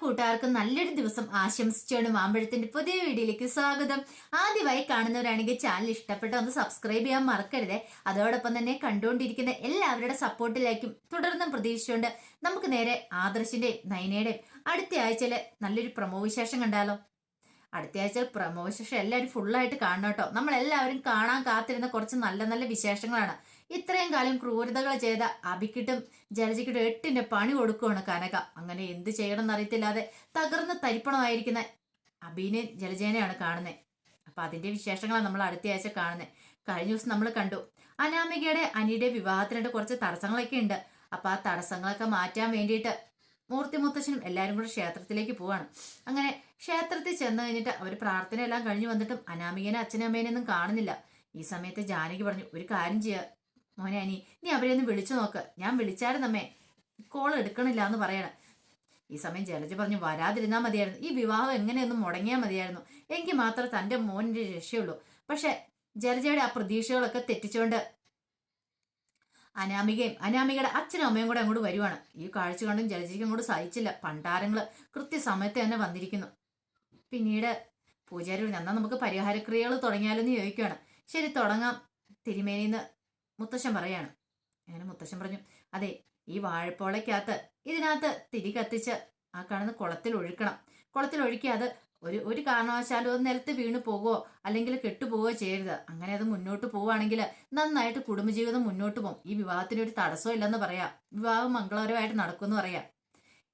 കൂട്ടുകാർക്കും നല്ലൊരു ദിവസം ആശംസിച്ചുകൊണ്ട് മാമ്പഴത്തിന്റെ പുതിയ വീഡിയോയിലേക്ക് സ്വാഗതം. ആദ്യമായി കാണുന്നവരാണെങ്കിൽ ചാനൽ ഇഷ്ടപ്പെട്ട ഒന്ന് സബ്സ്ക്രൈബ് ചെയ്യാൻ മറക്കരുത്. അതോടൊപ്പം തന്നെ കണ്ടുകൊണ്ടിരിക്കുന്ന എല്ലാവരുടെ സപ്പോർട്ടിലേക്കും തുടർന്നും പ്രതീക്ഷിച്ചുകൊണ്ട് നമുക്ക് നേരെ ആദർശിന്റെയും നയനയുടെയും അടുത്ത ആഴ്ചയിൽ നല്ലൊരു പ്രമോ വിശേഷം കണ്ടാലോ? അടുത്ത ആഴ്ച പ്രമോ വിശേഷം എല്ലാവരും ഫുള്ളായിട്ട് കാണണം കേട്ടോ. നമ്മളെല്ലാവരും കാണാൻ കാത്തിരുന്ന കുറച്ച് നല്ല നല്ല വിശേഷങ്ങളാണ്. ഇത്രയും കാലം ക്രൂരതകൾ ചെയ്ത അബിക്കിട്ടും ജലജിക്കിട്ടും എട്ടിന്റെ പണി കൊടുക്കുകയാണ് കനക. അങ്ങനെ എന്ത് ചെയ്യണം എന്നറിയത്തില്ലാതെ തകർന്ന് തരിപ്പണമായിരിക്കുന്ന അബീനെ ജലജേനയാണ് കാണുന്നത് അപ്പൊ അതിന്റെ വിശേഷങ്ങളാണ് നമ്മൾ അടുത്ത ആഴ്ച കാണുന്നത് കഴിഞ്ഞ ദിവസം നമ്മൾ കണ്ടു. അനാമികയുടെ അനിയുടെ വിവാഹത്തിനായിട്ട് കുറച്ച് തടസ്സങ്ങളൊക്കെ ഉണ്ട്. അപ്പൊ ആ തടസ്സങ്ങളൊക്കെ മാറ്റാൻ വേണ്ടിയിട്ട് മൂർത്തി മുത്തശ്ശനും എല്ലാവരും കൂടെ ക്ഷേത്രത്തിലേക്ക് പോവാണ്. അങ്ങനെ ക്ഷേത്രത്തിൽ ചെന്ന് കഴിഞ്ഞിട്ട് അവർ പ്രാർത്ഥന എല്ലാം കഴിഞ്ഞു വന്നിട്ടും അനാമികനെ അച്ഛനും അമ്മേനെയൊന്നും കാണുന്നില്ല. ഈ സമയത്ത് ജാനകി പറഞ്ഞു ഒരു കാര്യം ചെയ്യുക മോനെ അനി നീ അവരെ ഒന്ന് വിളിച്ചു നോക്ക്. ഞാൻ വിളിച്ചായിരുന്നമ്മേ കോൾ എടുക്കണില്ല എന്ന് പറയണം. ഈ സമയം ജലജ പറഞ്ഞു വരാതിരുന്നാൽ മതിയായിരുന്നു. ഈ വിവാഹം എങ്ങനെയൊന്നും മുടങ്ങിയാൽ മതിയായിരുന്നു. എങ്കിൽ മാത്രമേ തന്റെ മോനിന്റെ രക്ഷയുള്ളൂ. പക്ഷെ ജലജയുടെ ആ പ്രതീക്ഷകളൊക്കെ തെറ്റിച്ചുകൊണ്ട് അനാമികയും അനാമികയുടെ അച്ഛനും അമ്മയും കൂടെ അങ്ങോട്ട് വരുവാണ്. ഈ കാഴ്ച കണ്ടും ജലജയ്ക്ക് അങ്ങോട്ട് സഹിച്ചില്ല. പണ്ടാരങ്ങൾ കൃത്യസമയത്ത് തന്നെ വന്നിരിക്കുന്നു. പിന്നീട് പൂജാരി എന്നാൽ നമുക്ക് പരിഹാരക്രിയകൾ തുടങ്ങിയാലെന്ന് ചോദിക്കുകയാണ് ശരി തുടങ്ങാം. തിരുമേനിന്ന് മുത്തശ്ശൻ പറയാണ്. അങ്ങനെ മുത്തശ്ശൻ പറഞ്ഞു അതെ ഈ വാഴപ്പോളയ്ക്കകത്ത് ഇതിനകത്ത് തിരി കത്തിച്ച് ആ കാണുന്ന കുളത്തിൽ ഒഴുക്കണം. കുളത്തിൽ ഒഴുക്കി അത് ഒരു ഒരു കാരണവശാലും അത് നിലത്ത് വീണ് പോകുമോ അല്ലെങ്കിൽ കെട്ടുപോവുകയോ ചെയ്യരുത്. അങ്ങനെ അത് മുന്നോട്ട് പോവുകയാണെങ്കിൽ നന്നായിട്ട് കുടുംബജീവിതം മുന്നോട്ട് പോകും. ഈ വിവാഹത്തിന് ഒരു തടസ്സം ഇല്ലെന്ന് പറയാം. വിവാഹം മംഗളകരമായിട്ട് നടക്കുമെന്ന് പറയാം.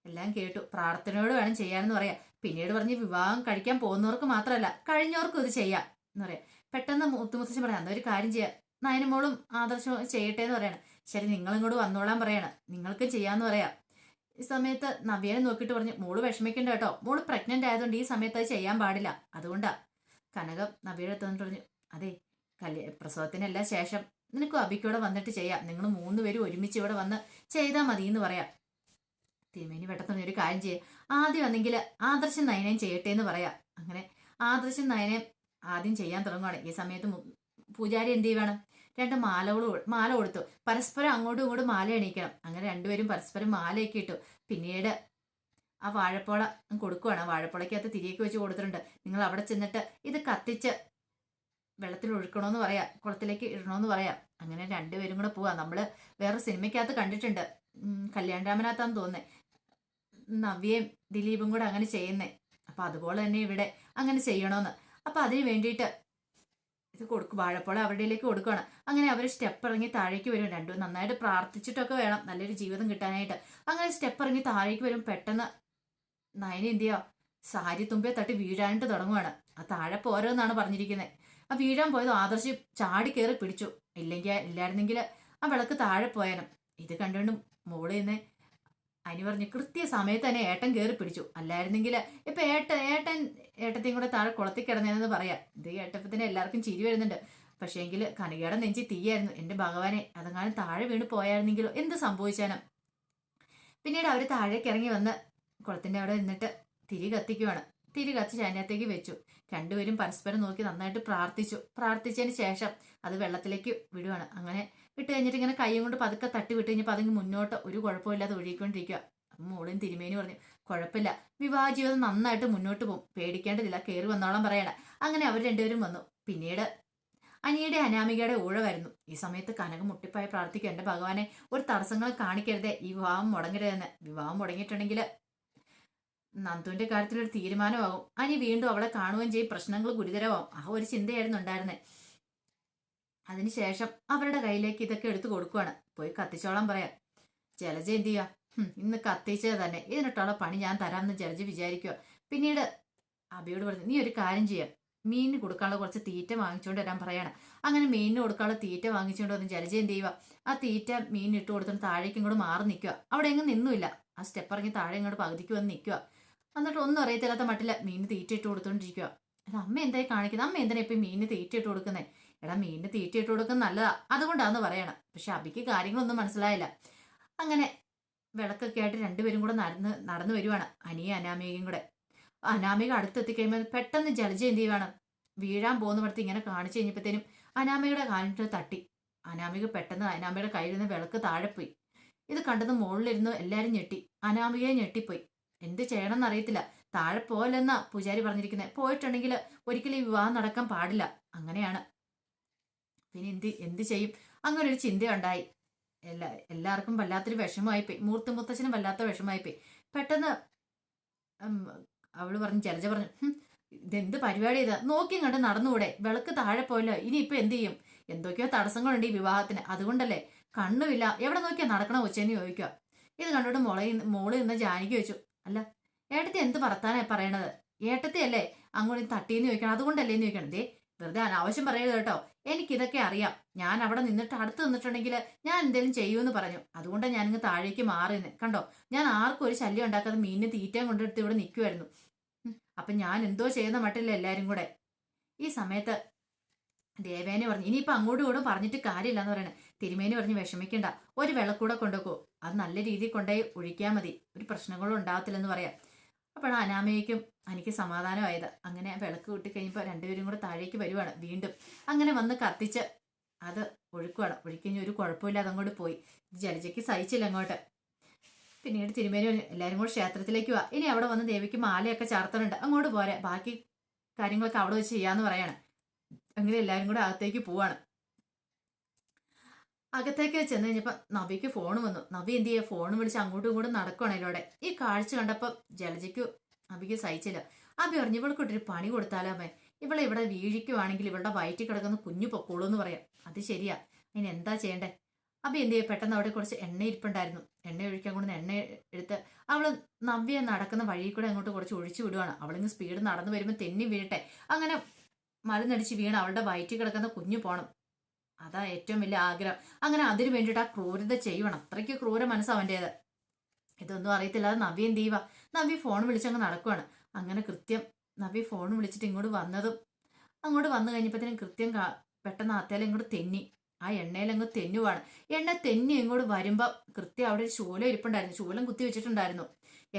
എല്ലാം കേട്ടു. പ്രാർത്ഥനയോട് വേണം ചെയ്യാനെന്ന് പറയാം. പിന്നീട് പറഞ്ഞ് വിവാഹം കഴിക്കാൻ പോകുന്നവർക്ക് മാത്രമല്ല കഴിഞ്ഞവർക്കും ഇത് ചെയ്യാം എന്ന് പറയാം. പെട്ടെന്ന് മുത്തുമുത്തശ്ശൻ പറയാം അന്നൊരു കാര്യം ചെയ്യാം? നയനമോളും ആദർശം ചെയ്യട്ടെ എന്ന് പറയണം. ശരി നിങ്ങളിങ്ങോട്ട് വന്നോളാൻ പറയണം. നിങ്ങൾക്ക് ചെയ്യാന്ന് പറയാം. ഈ സമയത്ത് നവ്യനെ നോക്കിയിട്ട് പറഞ്ഞു മോൾ വിഷമിക്കണ്ട കേട്ടോ. മോൾ പ്രഗ്നന്റ് ആയതുകൊണ്ട് ഈ സമയത്ത് അത് ചെയ്യാൻ പാടില്ല. അതുകൊണ്ടാ. കനകം നവ്യയുടെ അടുത്ത് വന്നിട്ട് പറഞ്ഞു അതെ കല്യ പ്രസവത്തിനെല്ലാം ശേഷം. നിനക്ക് അബിക്കൂടെ വന്നിട്ട് ചെയ്യാം. നിങ്ങൾ മൂന്ന് പേരും ഒരുമിച്ച് ഇവിടെ വന്ന് ചെയ്താൽ മതി എന്ന് പറയാം. തിരുമേനി പെട്ടെന്ന് ഒരു കാര്യം ചെയ്യാം. ആദ്യം വന്നെങ്കിൽ ആദർശം നയനയും ചെയ്യട്ടെ എന്ന് പറയാം. അങ്ങനെ ആദർശം നയനയും ആദ്യം ചെയ്യാൻ തുടങ്ങുകയാണ് ഈ സമയത്ത് പൂജാരി എന്ത് ചെയ്യുവാണ്? രണ്ട് മാലകൾ മാല കൊടുത്തു പരസ്പരം അങ്ങോട്ടും ഇങ്ങോട്ടും മാല എണീക്കണം. അങ്ങനെ രണ്ടുപേരും പരസ്പരം മാലയൊക്കെ ഇട്ടു. പിന്നീട് ആ വാഴപ്പോള കൊടുക്കുവാണ്. വാഴപ്പോളയ്ക്കകത്ത് തിരിയൊക്കെ വെച്ച് കൊടുത്തിട്ടുണ്ട്. നിങ്ങൾ അവിടെ ചെന്നിട്ട് ഇത് കത്തിച്ച് വെള്ളത്തിൽ ഒഴുക്കണമെന്ന് പറയാം. കുളത്തിലേക്ക് ഇടണമെന്ന് പറയാം. അങ്ങനെ രണ്ടുപേരും കൂടെ പോവാം. നമ്മൾ വേറെ സിനിമയ്ക്കകത്ത് കണ്ടിട്ടുണ്ട്. കല്യാൺ രാമനാഥാന്ന് തോന്നുന്നേ. നവ്യയും ദിലീപും കൂടെ അങ്ങനെ ചെയ്യുന്നേ. അപ്പൊ അതുപോലെ തന്നെ ഇവിടെ അങ്ങനെ ചെയ്യണമെന്ന് അപ്പൊ അതിന് വേണ്ടിയിട്ട് ഇത് കൊടുക്കും. വാഴപ്പോളം അവരുടെയിലേക്ക് കൊടുക്കുകയാണ് അങ്ങനെ അവർ സ്റ്റെപ്പ് ഇറങ്ങി താഴേക്ക് വരും. രണ്ടും നന്നായിട്ട് പ്രാർത്ഥിച്ചിട്ടൊക്കെ വേണം. നല്ലൊരു ജീവിതം കിട്ടാനായിട്ട്. അങ്ങനെ സ്റ്റെപ്പ് ഇറങ്ങി താഴേക്ക് വരും. പെട്ടെന്ന് നയന എന്ത് സാരി തുമ്പിയെ തട്ടി വീഴാനായിട്ട് തുടങ്ങുവാണ്. ആ താഴെ പോരെന്നാണ് പറഞ്ഞിരിക്കുന്നത് ആ വീഴാൻ പോയത് ആദർശി ചാടി കയറി പിടിച്ചു. ഇല്ലെങ്കിൽ ഇല്ലായിരുന്നെങ്കിൽ ആ വിളക്ക് താഴെ പോയാനും. ഇത് കണ്ടുകൊണ്ട് മോൾ നിന്ന് അനി പറഞ്ഞു കൃത്യ സമയത്ത് തന്നെ ഏട്ടൻ കയറി പിടിച്ചു. അല്ലായിരുന്നെങ്കിൽ ഇപ്പൊ ഏട്ടൻ ഏട്ടൻ ഏട്ടത്തെയും കൂടെ താഴെ കുളത്തിൽ കിടന്നതെന്ന് പറയാം. ഇത് ഏട്ടപ്പത്തിന് എല്ലാവർക്കും ചിരി വരുന്നുണ്ട്. പക്ഷേ എങ്കിൽ കനകയുടെ നെഞ്ചി തീയായിരുന്നു. എന്റെ ഭഗവാനെ അതെങ്ങാനും താഴെ വീണ് പോയായിരുന്നെങ്കിലോ? എന്ത് സംഭവിച്ചാനും? പിന്നീട് അവർ താഴേക്ക് ഇറങ്ങി വന്ന് കുളത്തിന്റെ അവിടെ നിന്നിട്ട് തിരി കത്തിക്കുവാണ്. തിരി കത്തിച്ച് അതിനകത്തേക്ക് വെച്ചു. രണ്ടുപേരും പരസ്പരം നോക്കി നന്നായിട്ട് പ്രാർത്ഥിച്ചു. പ്രാർത്ഥിച്ചതിന് ശേഷം അത് വെള്ളത്തിലേക്ക് വിടുവാണ്. അങ്ങനെ വിട്ട് കഴിഞ്ഞിട്ട് ഇങ്ങനെ കൈയും കൊണ്ട് പതുക്കെ തട്ടി വിട്ട് കഴിഞ്ഞപ്പോൾ അതിങ്ങ് മുന്നോട്ട് ഒരു കുഴപ്പമില്ലാതെ ഒഴുകിക്കൊണ്ടിരിക്കുക മോളും തിരുമേനി പറഞ്ഞു കുഴപ്പമില്ല. വിവാഹ ജീവിതം നന്നായിട്ട് മുന്നോട്ട് പോകും. പേടിക്കേണ്ടതില്ല. കയറി വന്നോളം പറയണ. അങ്ങനെ അവർ രണ്ടുപേരും വന്നു. പിന്നീട് അനിയുടെ അനാമികയുടെ വരുന്നു ഈ സമയത്ത് കനക മുട്ടിപ്പായി പ്രാർത്ഥിക്കും എന്റെ ഭഗവാനെ ഒരു തടസ്സങ്ങൾ കാണിക്കരുതേ. ഈ വിവാഹം മുടങ്ങരുതെന്ന്. വിവാഹം മുടങ്ങിയിട്ടുണ്ടെങ്കിൽ നന്ദുവിന്റെ കാര്യത്തിൽ ഒരു തീരുമാനമാകും. അനി വീണ്ടും അവളെ കാണുകയും ചെയ്യും. പ്രശ്നങ്ങൾ ഗുരുതരമാവും ആ ഒരു ചിന്തയായിരുന്നു ഉണ്ടായിരുന്നത് അതിനുശേഷം അവരുടെ കയ്യിലേക്ക് ഇതൊക്കെ എടുത്തു കൊടുക്കുവാണ്. പോയി കത്തിച്ചോളാൻ പറയാം. ജലജ എന്ത് ചെയ്യുക ഇന്ന് കത്തിച്ചത് തന്നെ. ഇതിനിട്ടുള്ള പണി ഞാൻ തരാമെന്ന് ജലജ വിചാരിക്കുക പിന്നീട് അബിയോട് പറഞ്ഞു നീ ഒരു കാര്യം ചെയ്യാം. മീനിന് കൊടുക്കാനുള്ള കുറച്ച് തീറ്റ വാങ്ങിച്ചുകൊണ്ട് വരാൻ പറയണം. അങ്ങനെ മീനിന് കൊടുക്കാനുള്ള തീറ്റ വാങ്ങിച്ചുകൊണ്ട് വന്ന് ജലജ എന്ത് ചെയ്യുക ആ തീറ്റ മീനിന് ഇട്ട് കൊടുത്തോണ്ട് താഴേക്കും കൂടെ മാറി നിൽക്കുക അവിടെ എങ്ങും നിന്നുമില്ല. ആ സ്റ്റെപ്പ് ഇറങ്ങി താഴെ ഇങ്ങോട്ട് പകുതിക്ക് വന്ന് നിൽക്കുക എന്നിട്ട് ഒന്നും അറിയത്തില്ലാത്ത മട്ടില്ല മീനിന് തീറ്റ ഇട്ട് കൊടുത്തോണ്ടിരിക്കുക അത് അമ്മ എന്തായി കാണിക്കുന്നത് അമ്മ എന്തിനാ ഇപ്പം മീനിന് തീറ്റ ഇട്ട് കൊടുക്കുന്നത് എടാ മീനിന് തീറ്റ ഇട്ട് കൊടുക്കുന്നത് നല്ലതാ. അതുകൊണ്ടാന്ന് പറയണം. പക്ഷെ അബിക്ക് കാര്യങ്ങളൊന്നും മനസ്സിലായില്ല. അങ്ങനെ വിളക്കൊക്കെ ആയിട്ട് രണ്ടുപേരും കൂടെ നടന്ന് നടന്നു വരുവാണ്. അനിയും അനാമികയും കൂടെ. അനാമിക അടുത്തെത്തി കഴിയുമ്പോൾ പെട്ടെന്ന് ജലജ എന്ത് ചെയ്യുവാണ്? വീഴാൻ പോകുന്ന പടത്ത് ഇങ്ങനെ കാണിച്ചു കഴിഞ്ഞപ്പോഴത്തേനും അനാമികയുടെ കാലിട്ട് തട്ടി. അനാമിക പെട്ടെന്ന് അനാമികയുടെ കയ്യിൽ നിന്ന് വിളക്ക് താഴെ പോയി. ഇത് കണ്ടത് മുകളിലിരുന്ന് എല്ലാവരും ഞെട്ടി. അനാമികയെ ഞെട്ടിപ്പോയി. എന്ത് ചെയ്യണമെന്ന് അറിയത്തില്ല. താഴെ പോലെന്നാ പൂജാരി പറഞ്ഞിരിക്കുന്നത് പോയിട്ടുണ്ടെങ്കിൽ ഒരിക്കലും ഈ വിവാഹം നടക്കാൻ പാടില്ല. അങ്ങനെയാണ്. പിന്നെ എന്ത് എന്ത് ചെയ്യും? അങ്ങനെ ഒരു ചിന്തയുണ്ടായി. എല്ലാ എല്ലാവർക്കും വല്ലാത്തൊരു വിഷമമായിപ്പോയി. മൂർത്തി മുത്തച്ഛനും വല്ലാത്ത വിഷമമായിപ്പോയി. പെട്ടെന്ന് അവൾ പറഞ്ഞു ജലജ പറഞ്ഞു ഇതെന്ത് പരിപാടി ഇതാ? നോക്കിയും കണ്ട് നടന്നുകൂടെ വിളക്ക് താഴെ പോയല്ലോ. ഇനിയിപ്പോ എന്ത് ചെയ്യും? എന്തൊക്കെയോ തടസ്സങ്ങളുണ്ട് ഈ വിവാഹത്തിന്. അതുകൊണ്ടല്ലേ? കണ്ണുമില്ല. എവിടെ നോക്കിയാ നടക്കണ ഉച്ചേന്ന് ചോദിക്കുക. ഇത് കണ്ടോട് മോളെ മോൾ നിന്ന് ജാനിക്ക് വെച്ചു അല്ല ഏട്ടത്തി എന്ത് പറത്താനാ പറയണത്? ഏട്ടത്തി അല്ലേ അങ്ങോട്ട് തട്ടിയെന്ന് ചോദിക്കണം. അതുകൊണ്ടല്ലേ എന്ന് ചോദിക്കണം. ദേ വെറുതെ അനാവശ്യം പറയരുത് കേട്ടോ. എനിക്കിതൊക്കെ അറിയാം. ഞാൻ അവിടെ നിന്നിട്ട് അടുത്ത് നിന്നിട്ടുണ്ടെങ്കിൽ ഞാൻ എന്തെങ്കിലും ചെയ്യുമെന്ന് പറഞ്ഞു. അതുകൊണ്ടാണ് ഞാനിങ്ങ് താഴേക്ക് മാറിയെന്ന്. കണ്ടോ? ഞാൻ ആർക്കും ഒരു ശല്യം ഉണ്ടാക്കാതെ മീനിന് തീറ്റയും കൊണ്ടെടുത്ത് ഇവിടെ നിൽക്കുമായിരുന്നു അപ്പം ഞാൻ എന്തോ ചെയ്യുന്ന മട്ടില്ല എല്ലാവരും കൂടെ? ഈ സമയത്ത് ദേവേനെ പറഞ്ഞു ഇനിയിപ്പോൾ അങ്ങോട്ടും ഇങ്ങോട്ടും പറഞ്ഞിട്ട് കാര്യമില്ല എന്ന് പറയണേ. തിരുമേനി പറഞ്ഞ് വിഷമിക്കണ്ട. ഒരു വെള്ളക്കൂടെ കൊണ്ടുപോകൂ അത് നല്ല രീതിയിൽ കൊണ്ടുപോയി ഒഴിക്കാൻ മതി. ഒരു പ്രശ്നങ്ങളും ഉണ്ടാകത്തില്ലെന്ന് പറയാം. അപ്പോഴാണ് അനാമയ്ക്കും എനിക്ക് സമാധാനമായത്. അങ്ങനെ വിളക്ക് കൂട്ടി കഴിഞ്ഞപ്പോൾ രണ്ടുപേരും കൂടെ താഴേക്ക് വരുവാണ് വീണ്ടും. അങ്ങനെ വന്ന് കത്തിച്ച് അത് ഒഴുക്കുവാണ്. ഒഴുക്കഴിഞ്ഞ് ഒരു കുഴപ്പമില്ലാതെ അങ്ങോട്ട് പോയി. ജലജയ്ക്ക് സഹിച്ചില്ല അങ്ങോട്ട്. പിന്നീട് തിരുമേനി എല്ലാവരും കൂടെ ക്ഷേത്രത്തിലേക്ക് വാ. ഇനി അവിടെ വന്ന് ദേവിക്ക് മാലയൊക്കെ ചാർത്തണുണ്ട് അങ്ങോട്ട് പോരെ. ബാക്കി കാര്യങ്ങളൊക്കെ അവിടെ വെച്ച് ചെയ്യാന്ന് പറയാണ്. അങ്ങനെ എല്ലാവരും കൂടെ അകത്തേക്ക് പോവാണ്. അകത്തേക്ക് ചെന്ന് കഴിഞ്ഞപ്പോൾ നബിക്ക് ഫോൺ വന്നു. നബി എന്ത് ചെയ്യുക ഫോൺ വിളിച്ച് അങ്ങോട്ടും ഇങ്ങോട്ടും നടക്കുകയാണ് അതിലൂടെ. ഈ കാഴ്ച കണ്ടപ്പോൾ ജലജയ്ക്ക് നബിക്ക് സഹിച്ചില്ല. അബി പറഞ്ഞു ഇവൾക്കൊട്ടൊരു പണി കൊടുത്താലോ അമ്മേ? ഇവളെ ഇവിടെ വീഴിക്കുവാണെങ്കിൽ ഇവളുടെ വയറ്റിൽ കിടക്കുന്ന കുഞ്ഞു പൊക്കോളൂ എന്ന് പറയാം. അത് ശരിയാ. അതിന് എന്താ ചെയ്യണ്ടേ? അബി എന്ത് ചെയ്യാ? പെട്ടെന്ന് അവിടെ കുറച്ച് എണ്ണ ഇരിപ്പുണ്ടായിരുന്നു. എണ്ണ ഒഴിക്കാൻ കൊണ്ട് എണ്ണ എടുത്ത് അവൾ നവ്യ നടക്കുന്ന വഴി കൂടെ അങ്ങോട്ട് കുറച്ച് ഒഴിച്ചു വിടുവാണ്. അവളിങ്ങ് സ്പീഡ് നടന്നു വരുമ്പോൾ തെന്നി വീഴട്ടെ. അങ്ങനെ മരുന്നടിച്ച് വീണ് അവളുടെ വയറ്റിൽ കിടക്കുന്ന കുഞ്ഞു പോണം. അതാ ഏറ്റവും വലിയ ആഗ്രഹം. അങ്ങനെ അതിനു വേണ്ടിയിട്ട് ആ ക്രൂരത ചെയ്യണം. അത്രയ്ക്ക് ക്രൂര മനസ്സ് അവന്റേത് ഇതൊന്നും അറിയത്തില്ലാതെ നവി എന്ത് ചെയ്യുക നവ്യ ഫോൺ വിളിച്ചങ്ങ് നടക്കുവാണ്. അങ്ങനെ കൃത്യം നവ്യ ഫോൺ വിളിച്ചിട്ട് ഇങ്ങോട്ട് വന്നതും അങ്ങോട്ട് വന്നു കഴിഞ്ഞപ്പോഴത്തേനും കൃത്യം പെട്ടെന്ന് ആത്തേലും ഇങ്ങോട്ട് തെന്നി. ആ എണ്ണയിൽ എണ്ണയിലങ്ങ് തെന്നുവാണ്. എണ്ണ തെന്നി ഇങ്ങോട്ട് വരുമ്പോൾ കൃത്യം അവിടെ ഒരു ശൂലം ഇരിപ്പുണ്ടായിരുന്നു. ശൂലം കുത്തി വെച്ചിട്ടുണ്ടായിരുന്നു.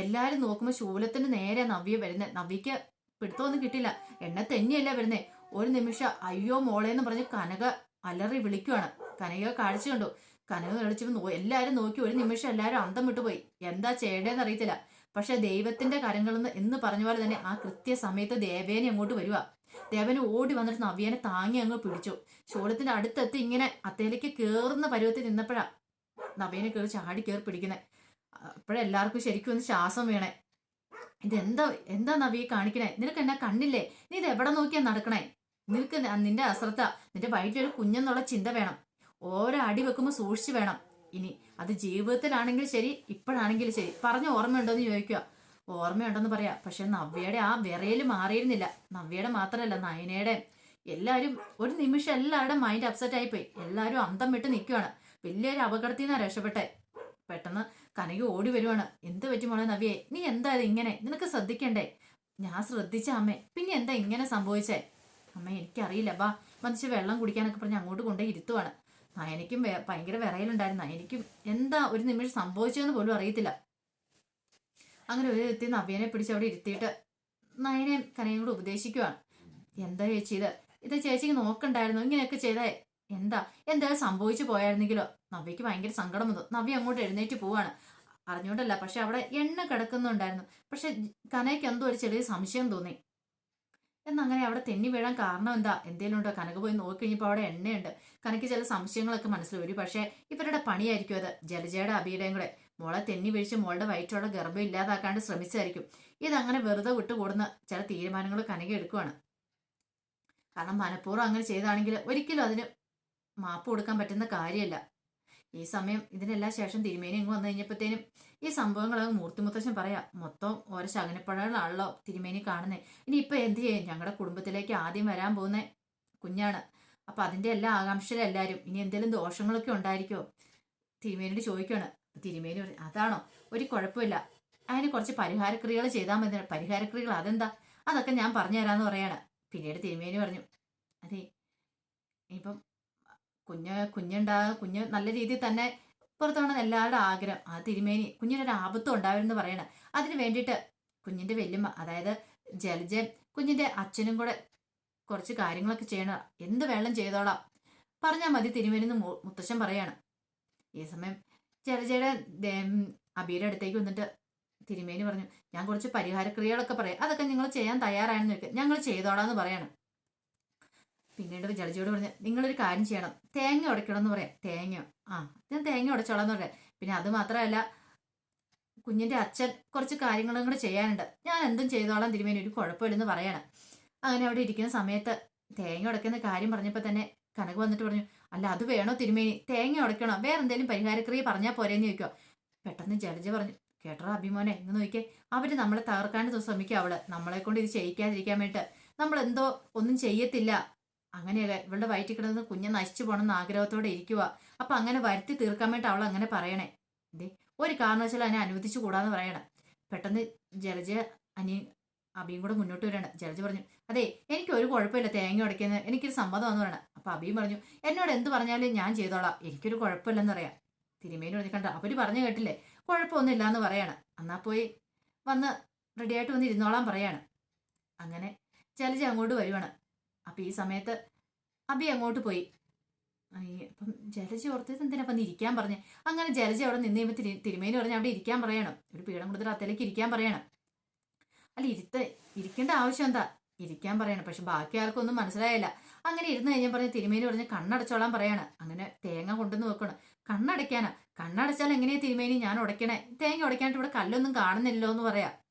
എല്ലാവരും നോക്കുമ്പോൾ ശൂലത്തിന് നേരെ നവ്യ വരുന്നത് നവ്യക്ക് പിടുത്തമൊന്നും കിട്ടില്ല എണ്ണ തെന്നിയല്ല വരുന്നേ? ഒരു നിമിഷം അയ്യോ മോളേന്ന് പറഞ്ഞ് കനക അലറി വിളിക്കുവാണ്. കനക കാഴ്ച കണ്ടു. കനക കളിച്ചപ്പോൾ എല്ലാവരും നോക്കി ഒരു നിമിഷം എല്ലാവരും അന്തം വിട്ടുപോയി എന്താ ചെയ്യേണ്ടതെന്ന് അറിയത്തില്ല. പക്ഷെ ദൈവത്തിന്റെ കരങ്ങളെന്ന് എന്ന് പറഞ്ഞ പോലെ തന്നെ ആ കൃത്യസമയത്ത് ദേവേനെ അങ്ങോട്ട് വരിക ദേവന് ഓടി വന്നിട്ട് നവ്യനെ താങ്ങി അങ്ങ് പിടിച്ചു. ശോളത്തിന്റെ അടുത്തെത്തി ഇങ്ങനെ അത്തേലേക്ക് കേറുന്ന പരുവത്തിൽ നിന്നപ്പോഴാ നവ്യനെ കയറി ചാടി കയറി പിടിക്കുന്നത് അപ്പോഴെല്ലാവർക്കും ശരിക്കും ഒന്ന് ശ്വാസം വീണേ. ഇതെന്താ എന്താ നവിയെ കാണിക്കണേ? നിനക്ക് എന്നാ കണ്ണില്ലേ? നീ ഇത് എവിടെ നോക്കിയാ നടക്കണേ? നിനക്ക് നിന്റെ അശ്രദ്ധ നിന്റെ വയറ്റിലൊരു കുഞ്ഞെന്നുള്ള ചിന്ത വേണം. ഓരോ അടി വെക്കുമ്പോൾ സൂക്ഷിച്ചു വേണം. ഇനി അത് ജീവിതത്തിലാണെങ്കിൽ ശരി ഇപ്പോഴാണെങ്കിലും ശരി. പറഞ്ഞ ഓർമ്മയുണ്ടോ എന്ന് ചോദിക്കുക. ഓർമ്മയുണ്ടെന്ന് പറയാ. പക്ഷെ നവ്യയുടെ ആ വിറയിൽ മാറിയിരുന്നില്ല. നവ്യയുടെ മാത്രമല്ല നയനയുടെ. എല്ലാവരും ഒരു നിമിഷം എല്ലാവരുടെയും മൈൻഡ് അപ്സെറ്റ് ആയിപ്പോയി. എല്ലാവരും അന്തം വിട്ട് നിൽക്കുകയാണ് വലിയൊരു അപകടത്തിൽ നിന്നാണ് രക്ഷപ്പെട്ടെ. പെട്ടെന്ന് കനകി ഓടി വരുവാണ്. എന്ത് പറ്റി മോളെ നവ്യേ? നീ എന്താ ഇത് ഇങ്ങനെ? നിനക്ക് ശ്രദ്ധിക്കണ്ടേ? ഞാൻ ശ്രദ്ധിച്ച അമ്മേ. പിന്നെ എന്താ ഇങ്ങനെ സംഭവിച്ചേ? അമ്മ എനിക്കറിയില്ല. ബാ വന്നിച്ച് വെള്ളം കുടിക്കാനൊക്കെ പറഞ്ഞ് അങ്ങോട്ട് കൊണ്ടുപോയി ഇരുത്തുവാണ്. നയനിക്കും ഭയങ്കര വിറയലുണ്ടായിരുന്നു. നയനിക്കും എന്താ ഒരു നിമിഷം സംഭവിച്ചതെന്ന് പോലും അറിയത്തില്ല. അങ്ങനെ ഒരു എത്തി നവ്യനെ പിടിച്ച് അവിടെ ഇരുത്തിയിട്ട് നയനെ കനയും കൂടെ ഉപദേശിക്കുവാണ്. എന്താ ചേച്ചി ഇത്? ഇത് ചേച്ചിക്ക് നോക്കണ്ടായിരുന്നു? ഇങ്ങനെയൊക്കെ ചെയ്തേ. എന്താ? എന്തായാലും സംഭവിച്ചു പോയായിരുന്നെങ്കിലോ? നവ്യക്ക് ഭയങ്കര സങ്കടം വന്നു. നവ്യ അങ്ങോട്ട് എഴുന്നേറ്റ് പോവാണ്. അറിഞ്ഞോണ്ടല്ല പക്ഷെ അവിടെ എണ്ണ കിടക്കുന്നുണ്ടായിരുന്നു. പക്ഷെ കനയ്ക്ക് എന്തോ ഒരു ചെറിയ സംശയം തോന്നി. എന്നങ്ങനെ അവിടെ തെന്നി വീഴാൻ കാരണം എന്താ? എന്തേലും ഉണ്ടോ കനക പോയി നോക്കി കഴിഞ്ഞപ്പോൾ അവിടെ എണ്ണയുണ്ട്. കനക്ക് ചില സംശയങ്ങളൊക്കെ മനസ്സിൽ വരും പക്ഷേ ഇവരുടെ പണിയായിരിക്കും അത്. ജലജയുടെ അബിയുടെയും കൂടെ. മോളെ തെന്നി വീഴ്ച മോളുടെ വയറ്റുള്ള ഗർഭം ഇല്ലാതാക്കാണ്ട് ശ്രമിച്ചായിരിക്കും ഇതങ്ങനെ വെറുതെ വിട്ടുകൂടുന്ന ചില തീരുമാനങ്ങൾ കനക എടുക്കുവാണ്. കാരണം മനഃപൂർവം അങ്ങനെ ചെയ്താണെങ്കിൽ ഒരിക്കലും അതിന് മാപ്പ് കൊടുക്കാൻ പറ്റുന്ന കാര്യമല്ല. ഈ സമയം ഇതിനെല്ലാം ശേഷം തിരുമേനി ഇങ്ങ് വന്നു കഴിഞ്ഞപ്പോഴത്തേനും ഈ സംഭവങ്ങളൊക്കെ മൂർത്തിമുത്തശ്ശൻ പറയാം മൊത്തം ഓരോ ശകനപ്പഴകളാണല്ലോ തിരുമേനി കാണുന്നത് ഇനി ഇപ്പൊ എന്ത് ചെയ്യും? ഞങ്ങളുടെ കുടുംബത്തിലേക്ക് ആദ്യം വരാൻ പോകുന്ന കുഞ്ഞാണ്. അപ്പൊ അതിന്റെ എല്ലാ ആകാംക്ഷയിലും എല്ലാവരും ഇനി എന്തെങ്കിലും ദോഷങ്ങളൊക്കെ ഉണ്ടായിരിക്കുമോ തിരുമേനിയോട് ചോദിക്കുകയാണ് തിരുമേനി അതാണോ? ഒരു കുഴപ്പമില്ല. അതിന് കുറച്ച് പരിഹാരക്രിയകൾ ചെയ്താൽ മതി. പരിഹാരക്രിയകൾ അതെന്താ? അതൊക്കെ ഞാൻ പറഞ്ഞു തരാമെന്ന് പറയാണ്. പിന്നീട് തിരുമേനി പറഞ്ഞു അതെ ഇപ്പം കുഞ്ഞ് കുഞ്ഞുണ്ടാ കുഞ്ഞ് നല്ല രീതിയിൽ തന്നെ പുറത്തോണം എല്ലാവരുടെ ആഗ്രഹം. ആ തിരുമേനി കുഞ്ഞിനൊരു ആപത്തും ഉണ്ടാവരുമെന്ന് പറയണം. അതിന് വേണ്ടിയിട്ട് കുഞ്ഞിന്റെ വല്യമ്മ അതായത് ജലജൻ കുഞ്ഞിന്റെ അച്ഛനും കൂടെ കുറച്ച് കാര്യങ്ങളൊക്കെ ചെയ്യണം. എന്ത് വേണം ചെയ്തോളാം. പറഞ്ഞാൽ മതി തിരുമേനിന്ന് മുത്തശ്ശൻ പറയാണ്. ഈ സമയം ജലജയുടെ അബിയുടെ അടുത്തേക്ക് വന്നിട്ട് തിരുമേനി പറഞ്ഞു ഞാൻ കുറച്ച് പരിഹാരക്രിയകളൊക്കെ പറയാം. അതൊക്കെ നിങ്ങൾ ചെയ്യാൻ തയ്യാറാണെന്ന് ഞങ്ങൾ ചെയ്തോളാന്ന് പറയണം. പിന്നീട് ജഡ്ജിയോട് പറഞ്ഞു നിങ്ങളൊരു കാര്യം ചെയ്യണം. തേങ്ങ ഉടയ്ക്കണം എന്ന് പറയാം. തേങ്ങ. ആ ഞാൻ തേങ്ങ ഉടച്ചോളാം എന്ന് പറയാം. പിന്നെ അത് മാത്രമല്ല കുഞ്ഞിന്റെ അച്ഛൻ കുറച്ച് കാര്യങ്ങളും കൂടെ ചെയ്യാനുണ്ട്. ഞാൻ എന്തും ചെയ്തോളാം തിരുമേനി. ഒരു കുഴപ്പമില്ലെന്ന് പറയണം. അങ്ങനെ അവിടെ ഇരിക്കുന്ന സമയത്ത് തേങ്ങ ഉടയ്ക്കുന്ന കാര്യം പറഞ്ഞപ്പോൾ തന്നെ കനക് വന്നിട്ട് പറഞ്ഞു അല്ല അത് വേണോ തിരുമേനി? തേങ്ങ ഉടയ്ക്കണോ? വേറെ എന്തെങ്കിലും പരിഹാരക്രിയ പറഞ്ഞാൽ പോരേന്ന് ചോദിക്കോ പെട്ടെന്ന് ജലജ പറഞ്ഞു കേട്ടോ അഭിമോനെ എന്ന് നോക്കിയേ അവർ നമ്മളെ തകർക്കാൻ ശ്രമിക്കുക അവൾ. നമ്മളെ കൊണ്ട് ഇത് ചെയ്യിക്കാതിരിക്കാൻ വേണ്ടിട്ട്. നമ്മൾ എന്തോ ഒന്നും ചെയ്യത്തില്ല. അങ്ങനെയൊക്കെ ഇവളുടെ വയറ്റിൽ കിടന്ന് കുഞ്ഞ് നശിച്ചു പോകണമെന്ന് ആഗ്രഹത്തോടെ ഇരിക്കുക അപ്പൊ അങ്ങനെ വരുത്തി തീർക്കാൻ വേണ്ടി അവൾ അങ്ങനെ പറയണേ. ദേ ഒരു കാരണവശാലും അതിനെ അനുവദിച്ചു കൂടാന്ന് പറയണം. പെട്ടെന്ന് ജലജ അനി അബിയും കൂടെ മുന്നോട്ട് വരണം ജലജ പറഞ്ഞു അതെ എനിക്ക് ഒരു കുഴപ്പമില്ല തേങ്ങ ഉടയ്ക്കുന്നത് എനിക്കൊരു സമ്മതമാണെന്ന് പറയണം. അപ്പൊ അബിയും പറഞ്ഞു എന്നോട് എന്ത് പറഞ്ഞാലും ഞാൻ ചെയ്തോളാം. എനിക്കൊരു കുഴപ്പമില്ലെന്ന് പറയാം. തിരുമേനി പറഞ്ഞു കണ്ട അവർ പറഞ്ഞു കേട്ടില്ലേ? കുഴപ്പമൊന്നുമില്ല എന്ന് പറയണം. എന്നാ പോയി വന്ന് റെഡിയായിട്ട് വന്ന് ഇരുന്നോളാൻ പറയാണ്. അങ്ങനെ ജലജ അങ്ങോട്ട് വരുവാണ്. അപ്പൊ ഈ സമയത്ത് അബി അങ്ങോട്ട് പോയി. അപ്പം ജലജ ഓർത്തത് എന്തിനാ? അപ്പം ഇരിക്കാൻ പറഞ്ഞേ. അങ്ങനെ ജലജ അവിടെ നിന്ന് കഴിയുമ്പോൾ തിരി തിരുമേനി പറഞ്ഞ് അവിടെ ഇരിക്കാൻ പറയണം. ഒരു പീഠം കൊടുത്തിട്ട് അത്തേലേക്ക് ഇരിക്കാൻ പറയണം. അല്ല ഇരുത്ത ഇരിക്കേണ്ട ആവശ്യം എന്താ? ഇരിക്കാൻ പറയണം. പക്ഷെ ബാക്കി ആർക്കും ഒന്നും മനസ്സിലായില്ല. അങ്ങനെ ഇരുന്ന് കഴിഞ്ഞാൽ പറഞ്ഞ് തിരുമേനി പറഞ്ഞ് കണ്ണടച്ചോളാൻ പറയാണ്. അങ്ങനെ തേങ്ങ കൊണ്ടുവന്ന് വെക്കണം. കണ്ണടയ്ക്കാനാ. കണ്ണടച്ചാൽ എങ്ങനെയാ തിരുമേനി ഞാൻ ഉടയ്ക്കണേ? തേങ്ങ ഉടയ്ക്കാനായിട്ട് ഇവിടെ കല്ലൊന്നും കാണുന്നില്ലല്ലോ എന്ന് പറയാം.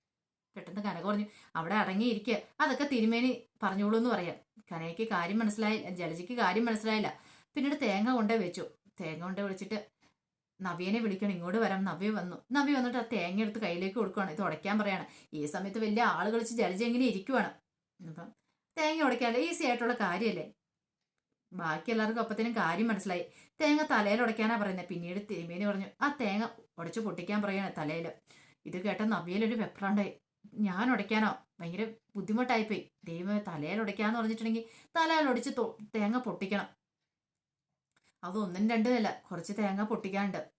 പെട്ടെന്ന് കനക പറഞ്ഞു അവിടെ അടങ്ങിയിരിക്കുക അതൊക്കെ തിരുമേനി പറഞ്ഞോളൂ എന്ന് പറയാം. കനയ്ക്ക് കാര്യം മനസ്സിലായി ജലജിക്ക് കാര്യം മനസ്സിലായില്ല. പിന്നീട് തേങ്ങ കൊണ്ടേ വെച്ചു. തേങ്ങ കൊണ്ടേ വിളിച്ചിട്ട് നവ്യനെ വിളിക്കണം ഇങ്ങോട്ട് വരാം. നവ്യ വന്നു. നവ്യ വന്നിട്ട് ആ തേങ്ങ എടുത്ത് കയ്യിലേക്ക് കൊടുക്കുകയാണ് ഇത് ഉടയ്ക്കാൻ പറയാണ്. ഈ സമയത്ത് വലിയ ആൾ കളിച്ച് ജലജ എങ്ങനെ ഇരിക്കുവാണ്? അപ്പം തേങ്ങ ഉടയ്ക്കാതെ ഈസി ആയിട്ടുള്ള കാര്യമല്ലേ? ബാക്കി എല്ലാവർക്കും അപ്പത്തേനും കാര്യം മനസ്സിലായി. തേങ്ങ തലയിൽ ഉടയ്ക്കാനാ പറയുന്നത് പിന്നീട് തിരുമേനി പറഞ്ഞു ആ തേങ്ങ ഉടച്ച് പൊട്ടിക്കാൻ പറയാണ് തലയിൽ. ഇത് കേട്ട നവ്യയിലൊരു വെപ്രാണ്ടായി. ഞാൻ ഉടയ്ക്കാനോ ഭയങ്കര ബുദ്ധിമുട്ടായിപ്പോയി. ദൈവമേ തലയിൽ ഉടയ്ക്കാന്ന് പറഞ്ഞിട്ടുണ്ടെങ്കിൽ തലയിൽ ഒടിച്ച് തേങ്ങ പൊട്ടിക്കണം. അതൊന്നും രണ്ടുമല്ല കുറച്ച് തേങ്ങ പൊട്ടിക്കാണ്ട്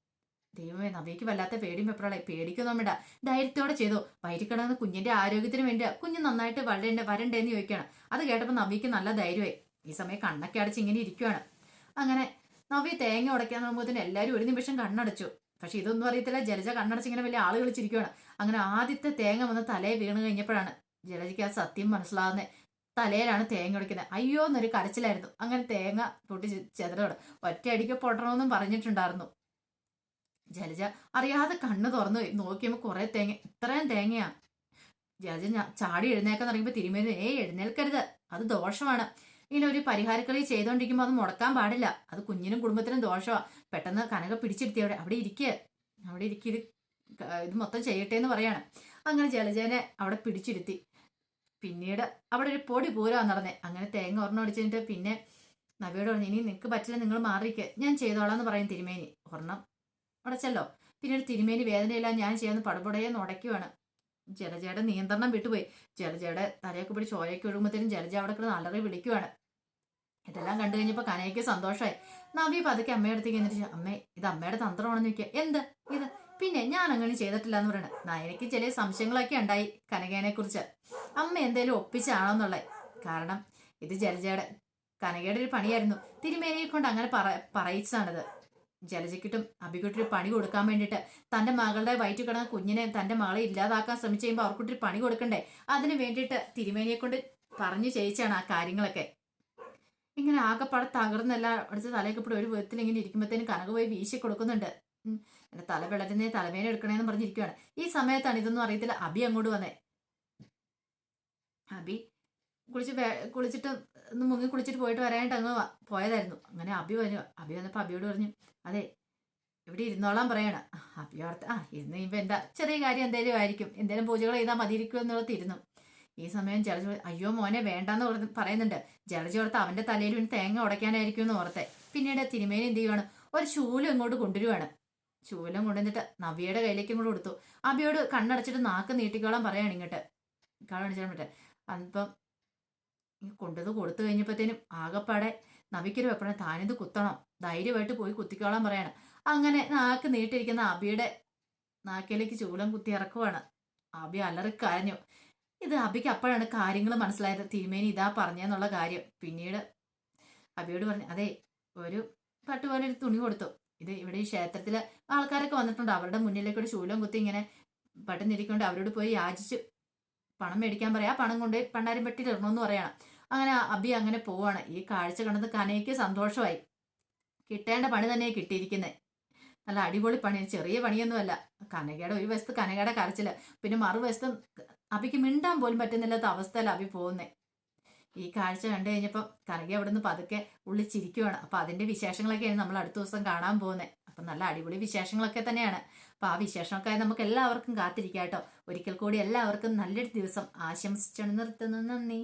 ദൈവമേ നവ്യക്ക് വല്ലാത്ത പേടിയും വെപ്രാളായി. പേടിക്കൊന്നും വേണ്ട. ധൈര്യത്തോടെ ചെയ്തു. വയറ്റിൽ കുഞ്ഞിന്റെ ആരോഗ്യത്തിന് വേണ്ടി കുഞ്ഞ് നന്നായിട്ട് വളരേണ്ട വരണ്ടേന്ന് ചോദിക്കുകയാണ്. അത് കേട്ടപ്പോൾ നവ്യക്ക് നല്ല ധൈര്യമായി. ഈ സമയം കണ്ണൊക്കെ അടച്ച് ഇങ്ങനെ ഇരിക്കുവാണ്. അങ്ങനെ നവ്യ തേങ്ങ ഉടയ്ക്കാൻ നോക്കുമ്പോൾ എല്ലാവരും ഒരു നിമിഷം കണ്ണടച്ചു. പക്ഷെ ഇതൊന്നും അറിയത്തില്ല. ജലജ കണ്ണടച്ചിങ്ങനെ വലിയ ആൾ കളിച്ചിരിക്കുകയാണ് അങ്ങനെ ആദ്യത്തെ തേങ്ങ വന്ന് തലയെ വീണ് കഴിഞ്ഞപ്പോഴാണ് ജലജയ്ക്ക് ആ സത്യം മനസ്സിലാകുന്നത് തലയിലാണ് തേങ്ങ ഒടിക്കുന്നത് അയ്യോ എന്നൊരു കരച്ചിലായിരുന്നു. അങ്ങനെ തേങ്ങ പൊട്ടി ചെതറോട്. ഒറ്റയടിക്ക് പൊട്ടണമെന്നും പറഞ്ഞിട്ടുണ്ടായിരുന്നു. ജലജ അറിയാതെ കണ്ണ് തുറന്നു. നോക്കിയപ്പോൾ കുറെ തേങ്ങ ഇത്രയും തേങ്ങയാ? ജലജ ചാടി എഴുന്നേക്കാൻ തുടങ്ങിയപ്പോൾ തിരുമേനി ഏയ് എഴുന്നേൽക്കരുത്. അത് ദോഷമാണ്. ഒരു പരിഹാരക്കളി ചെയ്തുകൊണ്ടിരിക്കുമ്പോൾ അത് മുടക്കാൻ പാടില്ല. അത് കുഞ്ഞിനും കുടുംബത്തിനും ദോഷമാണ് പെട്ടെന്ന് കനക പിടിച്ചിരുത്തി അവിടെ അവിടെ ഇരിക്കുക അവിടെ ഇരിക്കുക ഇത് ഇത് മൊത്തം ചെയ്യട്ടെ എന്ന് പറയാണ്. അങ്ങനെ ജലജേനെ അവിടെ പിടിച്ചിരുത്തി. പിന്നീട് അവിടെ ഒരു പൊടി പൂരാ നടന്നേ. അങ്ങനെ തേങ്ങ ഒരെണ്ണം അടിച്ചിട്ട് പിന്നെ നവിയോട് പറഞ്ഞു ഇനി നിങ്ങൾക്ക് പറ്റില്ല നിങ്ങൾ മാറിയിരിക്കുക ഞാൻ ചെയ്തോളാം എന്ന് പറയും തിരുമേനി. ഒരെണ്ണം ഉടച്ചല്ലോ പിന്നീട് തിരുമേനി വേദനയില്ല ഞാൻ ചെയ്യാന്ന് പടപുടയെന്ന് ഉടയ്ക്കുവാണ്. ജലജയുടെ നിയന്ത്രണം വിട്ടുപോയി. ജലജയുടെ തലയൊക്കെ പിടിച്ച് ചോരയൊക്കെ ഒഴുകുമ്പോഴത്തേനും ജലജ അവിടെ കിടന്ന് അലറി വിളിക്കുവാണ്. ഇതെല്ലാം കണ്ടു കഴിഞ്ഞപ്പോൾ കനയ്ക്ക് സന്തോഷമായി നവി പതുക്കെ അമ്മയുടെ അടുത്ത് എന്നിട്ട് അമ്മേ ഇത് അമ്മയുടെ തന്ത്രമാണെന്ന് ചോദിക്കുക. എന്ത്? ഇത്? പിന്നെ ഞാൻ അങ്ങനെ ചെയ്തിട്ടില്ല എന്ന് പറയണേ. ന- എനിക്ക് ചില സംശയങ്ങളൊക്കെ ഉണ്ടായി കനകേനെ കുറിച്ച്. അമ്മ എന്തേലും ഒപ്പിച്ചാണോന്നുള്ളത് കാരണം ഇത് ജലജയുടെ കനകയുടെ ഒരു പണിയായിരുന്നു. തിരുമേനയെ കൊണ്ട് അങ്ങനെ പറ പറയിച്ചതാണിത്. ജലജയ്ക്കിട്ടും ഒരു പണി കൊടുക്കാൻ വേണ്ടിയിട്ട് തന്റെ മകളുടെ വയറ്റിൽ കിടന്ന കുഞ്ഞിനെ തന്റെ മകളെ ഇല്ലാതാക്കാൻ ശ്രമിച്ചു കഴിയുമ്പോൾ അവർക്കൊരു പണി കൊടുക്കണ്ടേ? അതിന് വേണ്ടിയിട്ട് തിരുമേനിയെ കൊണ്ട് പറഞ്ഞു ചെയ്യിച്ചാണ് ആ കാര്യങ്ങളൊക്കെ. ഇങ്ങനെ ആകെപ്പാടെ തകർന്നല്ല അടിച്ച് തലയൊക്കെ ഒരു വിധത്തിൽ ഇങ്ങനെ ഇരിക്കുമ്പോഴത്തേനും കനക പോയി വീശി കൊടുക്കുന്നുണ്ട്. എന്റെ തല വിളരുന്നേ തലവേന എടുക്കണേന്ന് പറഞ്ഞിരിക്കുവാണ്. ഈ സമയത്താണ് ഇതൊന്നും അറിയത്തില്ല. അബി അങ്ങോട്ട് വന്നേ. അബി കുളിച്ച് കുളിച്ചിട്ട് ഒന്ന് മുങ്ങി കുളിച്ചിട്ട് പോയിട്ട് വരാനായിട്ട് അങ്ങ് പോയതായിരുന്നു. അങ്ങനെ അബി വന്നു. അബി വന്നപ്പോൾ അബിയോട് പറഞ്ഞു അതെ ഇവിടെ ഇരുന്നോളാൻ പറയണം. അബി ഓർത്ത് ആ ഇരുന്ന് കഴിയുമ്പോൾ എന്താ ചെറിയ കാര്യം എന്തേലും ആയിരിക്കും. എന്തേലും പൂജകൾ ചെയ്താൽ മതിയിരിക്കും എന്നുള്ളത് ഇരുന്നു ഈ സമയം ജലജ അയ്യോ മോനെ വേണ്ടാന്ന് പറയുന്നുണ്ട്. ജലജ ഓർത്ത് അവന്റെ തലയിൽ പിന്നെ തേങ്ങ ഉടയ്ക്കാനായിരിക്കും എന്ന് ഓർത്തെ. പിന്നീട് തിരുമേനി എന്ത് ചെയ്യുവാണ്? ഒരു ശൂലം ഇങ്ങോട്ട് കൊണ്ടുവരുവാണ്. ശൂലം കൊണ്ടുവന്നിട്ട് നവിയുടെ കയ്യിലേക്ക് ഇങ്ങോട്ട് കൊടുത്തു. അബിയോട് കണ്ണടച്ചിട്ട് നാക്ക് നീട്ടിക്കോളാൻ പറയാണ് ഇങ്ങോട്ട്. കാണിച്ചാൽ പറ്റേ അപ്പം കൊണ്ടത് കൊടുത്തു കഴിഞ്ഞപ്പോഴത്തേനും ആകപ്പാടെ നവിക്കൊരു വെപ്പണം താനിത് കുത്തണം. ധൈര്യമായിട്ട് പോയി കുത്തിക്കോളാൻ പറയാണ്. അങ്ങനെ നാക്ക് നീട്ടിരിക്കുന്ന അബിയുടെ നാക്കിലേക്ക് ചൂലം കുത്തി ഇറക്കുവാണ്. അബി അലറി കരഞ്ഞു. ഇത് അബിക്ക് അപ്പോഴാണ് കാര്യങ്ങൾ മനസ്സിലായത്. തിരുമേനി ഇതാ പറഞ്ഞെന്നുള്ള കാര്യം. പിന്നീട് അബിയോട് പറഞ്ഞു അതെ ഒരു പട്ടുപോലെ ഒരു തുണി കൊടുത്തു. ഇത് ഇവിടെ ഈ ക്ഷേത്രത്തിൽ ആൾക്കാരൊക്കെ വന്നിട്ടുണ്ട്. അവരുടെ മുന്നിലേക്ക് ഒരു ശൂലം കുത്തി ഇങ്ങനെ പട്ടുന്നിരിക്കൊണ്ട് അവരോട് പോയി യാചിച്ച് പണം മേടിക്കാൻ പറയാം. പണം കൊണ്ട് പണ്ടാരം പെട്ടിയിലിടണമെന്ന് പറയണം. അങ്ങനെ അബി അങ്ങനെ പോവാണ്. ഈ കാഴ്ച കണ്ടത് കനയ്ക്ക് സന്തോഷമായി. കിട്ടേണ്ട പണി തന്നെ കിട്ടിയിരിക്കുന്നത് നല്ല അടിപൊളി പണി. ചെറിയ പണിയൊന്നുമല്ല. കനകയുടെ ഒരു വശത്ത് കനകയുടെ കരച്ചിൽ. പിന്നെ മറുവശത്ത് അബിക്ക് മിണ്ടാൻ പോലും പറ്റുന്നില്ലാത്ത അവസ്ഥയിലാണ് അബി പോകുന്നത് ഈ കാഴ്ച കണ്ടു കഴിഞ്ഞപ്പോൾ കനക അവിടെ നിന്ന് പതുക്കെ ഉള്ളിൽ ചിരിക്കുവാണ്. അപ്പൊ അതിന്റെ വിശേഷങ്ങളൊക്കെയാണ് നമ്മൾ അടുത്ത ദിവസം കാണാൻ പോകുന്നത് അപ്പൊ നല്ല അടിപൊളി വിശേഷങ്ങളൊക്കെ തന്നെയാണ്. അപ്പൊ ആ വിശേഷമൊക്കെ നമുക്ക് എല്ലാവർക്കും കാത്തിരിക്കാം കേട്ടോ. ഒരിക്കൽ കൂടി എല്ലാവർക്കും നല്ലൊരു ദിവസം ആശംസിച്ചു നിർത്തുന്നു നന്ദി.